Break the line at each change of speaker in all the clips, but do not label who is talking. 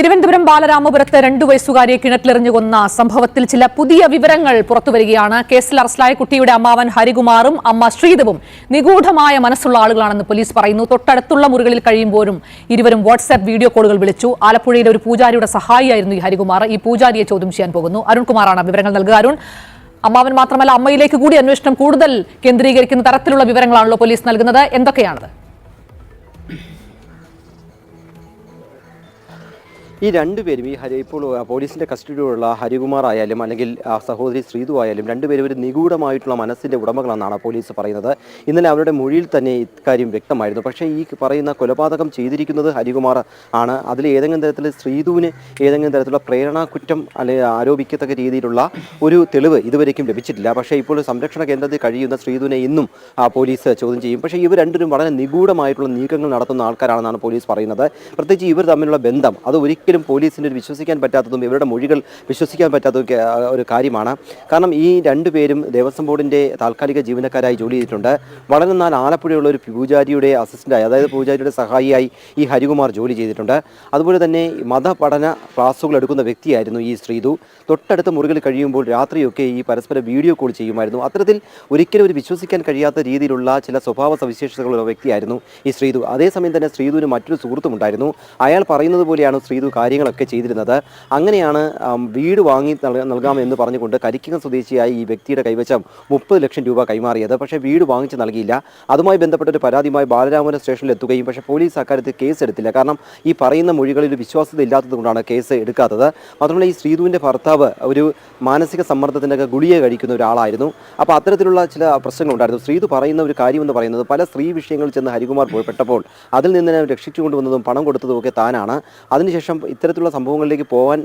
തിരുവനന്തപുരം ബാലരാമപുരത്ത് രണ്ടു വയസ്സുകാരിയെ കിണറ്റിലെറിഞ്ഞു കൊന്ന സംഭവത്തിൽ ചില പുതിയ വിവരങ്ങൾ പുറത്തുവരികയാണ് കേസിൽ അറസ്റ്റിലായ കുട്ടിയുടെ അമ്മാവൻ ഹരികുമാറും അമ്മ ശ്രീധവും നിഗൂഢമായ മനസ്സുള്ള ആളുകളാണെന്ന് പോലീസ് പറയുന്നു. തൊട്ടടുത്തുള്ള മുറികളിൽ കഴിയുമ്പോഴും ഇരുവരും വാട്സ്ആപ്പ് വീഡിയോ കോളുകൾ വിളിച്ചു. ആലപ്പുഴയിലെ ഒരു പൂജാരിയുടെ സഹായിയായിരുന്നു ഈ ഹരികുമാർ. ഈ പൂജാരിയെ ചോദ്യം ചെയ്യാൻ പോകുന്നു. അരുൺകുമാറാണ് വിവരങ്ങൾ നൽകുക. അരുൺ അമ്മാവൻ മാത്രമല്ല അമ്മയിലേക്ക് കൂടി അന്വേഷണം കൂടുതൽ കേന്ദ്രീകരിക്കുന്ന തരത്തിലുള്ള വിവരങ്ങളാണല്ലോ പോലീസ് നൽകുന്നത്. എന്തൊക്കെയാണത്?
ഈ രണ്ടുപേരും ഈ ഹരി ഇപ്പോൾ പോലീസിന്റെ കസ്റ്റഡിയിലുള്ള ഹരികുമാർ ആയാലും അല്ലെങ്കിൽ സഹോദരി ശ്രീതു ആയാലും രണ്ടുപേരും ഒരു നിഗൂഢമായിട്ടുള്ള മനസ്സിന്റെ ഉടമകളെന്നാണ് പോലീസ് പറയുന്നത്. ഇന്നലെ അവരുടെ മൊഴിയിൽ തന്നെ ഇക്കാര്യം വ്യക്തമായിരുന്നു. പക്ഷേ ഈ പറയുന്ന കൊലപാതകം ചെയ്തിരിക്കുന്നത് ഹരികുമാർ ആണ്. അതിൽ ഏതെങ്കിലും തരത്തിൽ ശ്രീതുവിന് ഏതെങ്കിലും തരത്തിലുള്ള പ്രേരണാകുറ്റം അല്ലെങ്കിൽ ആരോപിക്കത്തക്ക രീതിയിലുള്ള ഒരു തെളിവ് ഇതുവരേക്കും ലഭിച്ചിട്ടില്ല. പക്ഷേ ഇപ്പോൾ സംരക്ഷണ കേന്ദ്രത്തിൽ കഴിയുന്ന ശ്രീതുവിനെ ഇന്നും പോലീസ് ചോദ്യം ചെയ്യും. പക്ഷേ ഇവർ രണ്ടുപേരും വളരെ നിഗൂഢമായിട്ടുള്ള നീക്കങ്ങൾ നടത്തുന്ന ആൾക്കാരാണെന്നാണ് പോലീസ് പറയുന്നത്. പ്രത്യേകിച്ച് ഇവർ തമ്മിലുള്ള ബന്ധം അത് ഒരിക്കലും പോലീസിന് ഒരു വിശ്വസിക്കാൻ പറ്റാത്തതും ഇവരുടെ മൊഴികൾ വിശ്വസിക്കാൻ പറ്റാത്തതും ഒരു കാര്യമാണ്. കാരണം ഈ രണ്ടുപേരും ദേവസ്വം ബോർഡിന്റെ താൽക്കാലിക ജീവനക്കാരായി ജോലി ചെയ്തിട്ടുണ്ട്. വളരെ നാൾ ആലപ്പുഴയുള്ള ഒരു പൂജാരിയുടെ അസിസ്റ്റന്റായി അതായത് പൂജാരിയുടെ സഹായിയായി ഈ ഹരികുമാർ ജോലി ചെയ്തിട്ടുണ്ട്. അതുപോലെ തന്നെ മതപഠന ക്ലാസ്സുകൾ എടുക്കുന്ന വ്യക്തിയായിരുന്നു ഈ ശ്രീതു. തൊട്ടടുത്ത മുറികൾ കഴിയുമ്പോൾ രാത്രിയൊക്കെ ഈ പരസ്പര വീഡിയോ കോൾ ചെയ്യുമായിരുന്നു. അത്തരത്തിൽ ഒരിക്കലും ഒരു വിശ്വസിക്കാൻ കഴിയാത്ത രീതിയിലുള്ള ചില സ്വഭാവ സവിശേഷതകളുള്ള വ്യക്തിയായിരുന്നു ഈ ശ്രീതു. അതേസമയം തന്നെ ശ്രീതുവിന് മറ്റൊരു സുഹൃത്തുമുണ്ടായിരുന്നു. അയാൾ പറയുന്നത് പോലെയാണ് ശ്രീതു കാര്യങ്ങളൊക്കെ ചെയ്തിരുന്നത്. അങ്ങനെയാണ് വീട് വാങ്ങി നൽക- നൽകാമെന്ന് പറഞ്ഞുകൊണ്ട് കരിക്കുന്ന സ്വദേശിയായി ഈ വ്യക്തിയുടെ കൈവശം മുപ്പത് ലക്ഷം രൂപ കൈമാറിയത്. പക്ഷേ വീട് വാങ്ങിച്ച് നൽകിയില്ല. അതുമായി ബന്ധപ്പെട്ട ഒരു പരാതിയുമായി ബാലരാമപുരം സ്റ്റേഷനിൽ എത്തുകയും പക്ഷേ പോലീസ് അക്കാര്യത്തിൽ കേസ് എടുത്തില്ല കാരണം ഈ പറയുന്ന മൊഴികളിൽ വിശ്വാസ്യത ഇല്ലാത്തതുകൊണ്ടാണ് കേസ് എടുക്കാത്തത്. മാത്രമല്ല ഈ ശ്രീധുവിന്റെ ഭർത്താവ് ഒരു മാനസിക സമ്മർദ്ദത്തിന്റെ ഗുളിക കഴിക്കുന്ന ഒരാളായിരുന്നു. അപ്പോൾ അത്തരത്തിലുള്ള ചില പ്രശ്നങ്ങളുണ്ടായിരുന്നു. ശ്രീധു പറയുന്ന ഒരു കാര്യമെന്ന് പറയുന്നത് പല സ്ത്രീ വിഷയങ്ങളിൽ ചെന്ന് ഹരികുമാർ പോയപ്പെട്ടപ്പോൾ അതിൽ നിന്ന് രക്ഷിച്ചു കൊണ്ടുവന്നതും പണം കൊടുത്തതും ഒക്കെ താനാണ്. അതിനുശേഷം ഇത്തരത്തിലുള്ള സംഭവങ്ങളിലേക്ക് പോകാൻ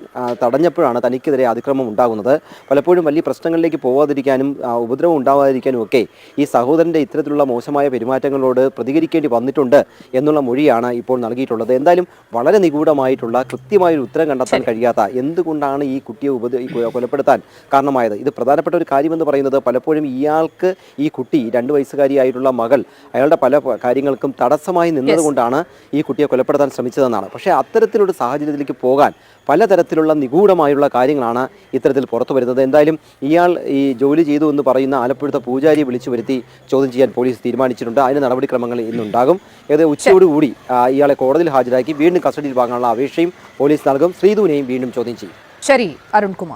തടഞ്ഞപ്പോഴാണ് തനിക്കെതിരെ അതിക്രമം ഉണ്ടാകുന്നത്. പലപ്പോഴും വലിയ പ്രശ്നങ്ങളിലേക്ക് പോവാതിരിക്കാനും ഉപദ്രവം ഉണ്ടാവാതിരിക്കാനും ഒക്കെ ഈ സഹോദരന്റെ ഇത്തരത്തിലുള്ള മോശമായ പെരുമാറ്റങ്ങളോട് പ്രതികരിക്കേണ്ടി വന്നിട്ടുണ്ട് എന്നുള്ള മൊഴിയാണ് ഇപ്പോൾ നൽകിയിട്ടുള്ളത്. എന്തായാലും വളരെ നിഗൂഢമായിട്ടുള്ള കൃത്യമായൊരു ഉത്തരം കണ്ടെത്താൻ കഴിയാത്ത എന്തുകൊണ്ടാണ് ഈ കുട്ടിയെ ഉപദ്ര കൊലപ്പെടുത്താൻ കാരണമായത്? ഇത് പ്രധാനപ്പെട്ട ഒരു കാര്യമെന്ന് പറയുന്നത് പലപ്പോഴും ഇയാൾക്ക് ഈ കുട്ടി രണ്ട് വയസ്സുകാരിയായിട്ടുള്ള മകൾ അയാളുടെ പല കാര്യങ്ങൾക്കും തടസ്സമായി നിന്നതുകൊണ്ടാണ് ഈ കുട്ടിയെ കൊലപ്പെടുത്താൻ ശ്രമിച്ചതെന്നാണ്. പക്ഷേ അത്തരത്തിലൊരു സാഹചര്യത്തിലേക്ക് പോകാൻ പലതരത്തിലുള്ള നിഗൂഢമായുള്ള കാര്യങ്ങളാണ് ഇത്തരത്തിൽ പുറത്തു വരുന്നത്. എന്തായാലും ഇയാൾ ഈ ജോലി ചെയ്തു എന്ന് പറയുന്ന ആലപ്പുഴത്തെ പൂജാരിയെ വിളിച്ചു വരുത്തി ചോദ്യം ചെയ്യാൻ പോലീസ് തീരുമാനിച്ചിട്ടുണ്ട്. അതിന് നടപടിക്രമങ്ങൾ ഇന്നുണ്ടാകും. ഏതായാലും ഉച്ചയോടുകൂടി കൂടി ഇയാളെ കോടതിയിൽ ഹാജരാക്കി വീണ്ടും കസ്റ്റഡിയിൽ വാങ്ങാനുള്ള അപേക്ഷയും പോലീസ് നൽകും. ശ്രീധുവിനെയും വീണ്ടും ചോദ്യം ചെയ്യും.
ശരി അരുൺകുമാർ.